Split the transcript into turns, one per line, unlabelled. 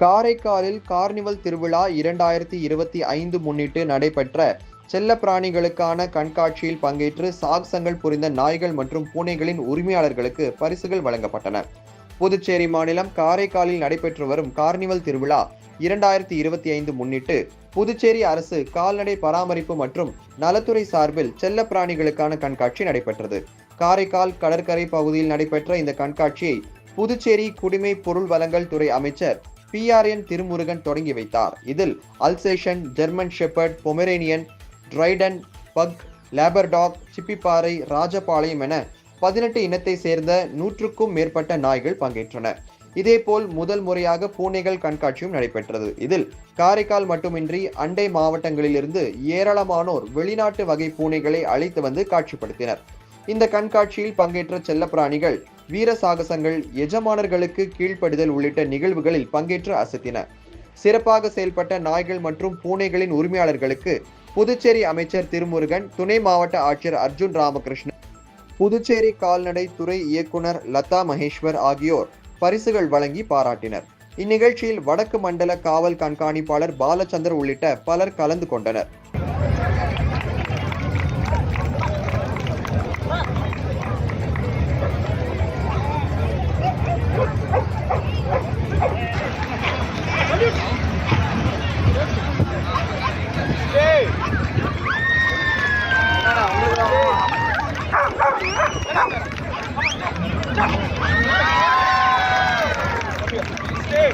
காரைக்காலில் கார்னிவல் திருவிழா இரண்டாயிரத்தி இருபத்தி ஐந்து முன்னிட்டு நடைபெற்ற செல்லப்பிராணிகளுக்கான கண்காட்சியில் பங்கேற்று சாகசங்கள் புரிந்த நாய்கள் மற்றும் பூனைகளின் உரிமையாளர்களுக்கு பரிசுகள் வழங்கப்பட்டன. புதுச்சேரி மாநிலம் காரைக்காலில் நடைபெற்று வரும் கார்னிவல் திருவிழா இரண்டாயிரத்தி இருபத்தி ஐந்து முன்னிட்டு புதுச்சேரி அரசு கால்நடை பராமரிப்பு மற்றும் நலத்துறை சார்பில் செல்லப்பிராணிகளுக்கான கண்காட்சி நடைபெற்றது. காரைக்கால் கடற்கரை பகுதியில் நடைபெற்ற இந்த கண்காட்சியை புதுச்சேரி குடிமை பொருள் வளங்கள் துறை அமைச்சர் பிஆர்என் திருமுருகன் தொடங்கி வைத்தார். இதில் அல்சேஷன் ஜெர்மன் ஷெப்பர்ட் பொமெரேனியன் ட்ரைடன் பக் லேபர்டாக் சிப்பிப்பாறை ராஜபாளையம் என பதினெட்டு இனத்தை சேர்ந்த நூற்றுக்கும் மேற்பட்ட நாய்கள் பங்கேற்றன. இதேபோல் முதல் முறையாக பூனைகள் கண்காட்சியும் நடைபெற்றது. இதில் காரைக்கால் மட்டுமின்றி அண்டை மாவட்டங்களிலிருந்து ஏராளமானோர் வெளிநாட்டு வகை பூனைகளை அழைத்து வந்து காட்சிப்படுத்தினர். இந்த கண்காட்சியில் பங்கேற்ற செல்லப்பிராணிகள் வீர சாகசங்கள் எஜமானர்களுக்கு கீழ்ப்படிதல் உள்ளிட்ட நிகழ்வுகளில் பங்கேற்று அசத்தின. சிறப்பாக செயல்பட்ட நாய்கள் மற்றும் பூனைகளின் உரிமையாளர்களுக்கு புதுச்சேரி அமைச்சர் திருமுருகன் துணை மாவட்ட ஆட்சியர் அர்ஜுன் ராமகிருஷ்ணன் புதுச்சேரி கால்நடை துறை இயக்குனர் லதா மகேஸ்வர் ஆகியோர் பரிசுகள் வழங்கி பாராட்டினர். இந்நிகழ்ச்சியில் வடக்கு மண்டல காவல் கண்காணிப்பாளர் பாலச்சந்தர் உள்ளிட்ட பலர் கலந்து கொண்டனர். Stay!